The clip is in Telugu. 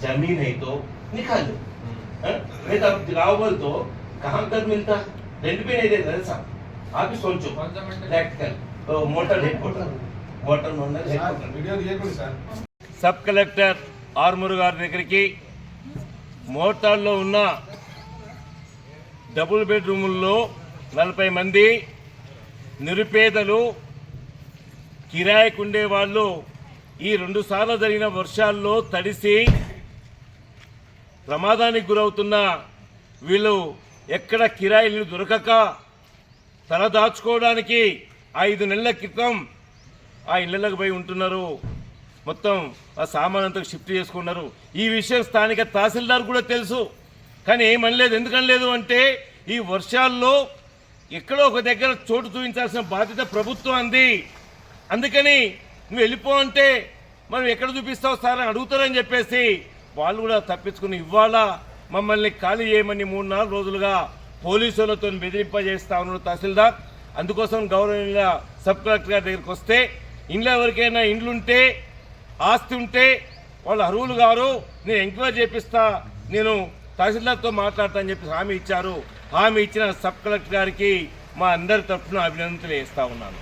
जमीन है तो निकाल दो हाँ? नहीं तो अब गाँव बोल तो कहाँ तक मिलता रेंट भी नहीं देता ना साहब आप ही सोचो प्रैक्टिकल तो motor headquarter motor motor headquarter video తీయకూడదు సార్ సబ్ కలెక్టర్ ఆర్మూరు గారి దగ్గరికి మోటార్లో ఉన్న డబుల్ బెడ్రూముల్లో నలభై మంది నిరుపేదలు కిరాయికుండే వాళ్ళు ఈ రెండు సార్లు జరిగిన వర్షాల్లో తడిసి ప్రమాదానికి గురవుతున్న వీళ్ళు ఎక్కడ కిరాయిలు దొరకక తల దాచుకోవడానికి ఐదు నెలల క్రితం ఆ ఇళ్ళకి పోయి ఉంటున్నారు. మొత్తం ఆ సామాన్ షిఫ్ట్ చేసుకున్నారు. ఈ విషయం స్థానిక తహసీల్దార్ కూడా తెలుసు. కానీ ఏమనలేదు ఎందుకనలేదు అంటే ఈ వర్షాల్లో ఎక్కడో ఒక దగ్గర చోటు చూపించాల్సిన బాధ్యత ప్రభుత్వం అంది. అందుకని నువ్వు వెళ్ళిపో అంటే మనం ఎక్కడ చూపిస్తావు సార్ అని అడుగుతారని చెప్పేసి వాళ్ళు కూడా తప్పించుకుని ఇవాళ మమ్మల్ని ఖాళీ చేయమని మూడు నాలుగు రోజులుగా పోలీసులతో బెదిరింపజేస్తా ఉన్నాడు తహసీల్దార్. అందుకోసం గౌరవనీయ సబ్ కలెక్టర్ గారి దగ్గరికి వస్తే ఇంట్లో ఎవరికైనా ఇండ్లుంటే ఆస్తి ఉంటే వాళ్ళు అర్హులు గారు నేను ఎంక్వైరీ చేపిస్తా నేను తహసీల్దార్తో మాట్లాడతా అని చెప్పి హామీ ఇచ్చారు. హామీ ఇచ్చిన సబ్ కలెక్టర్ గారికి మా అందరి తరఫున అభినందనలు వేస్తూ ఉన్నాను.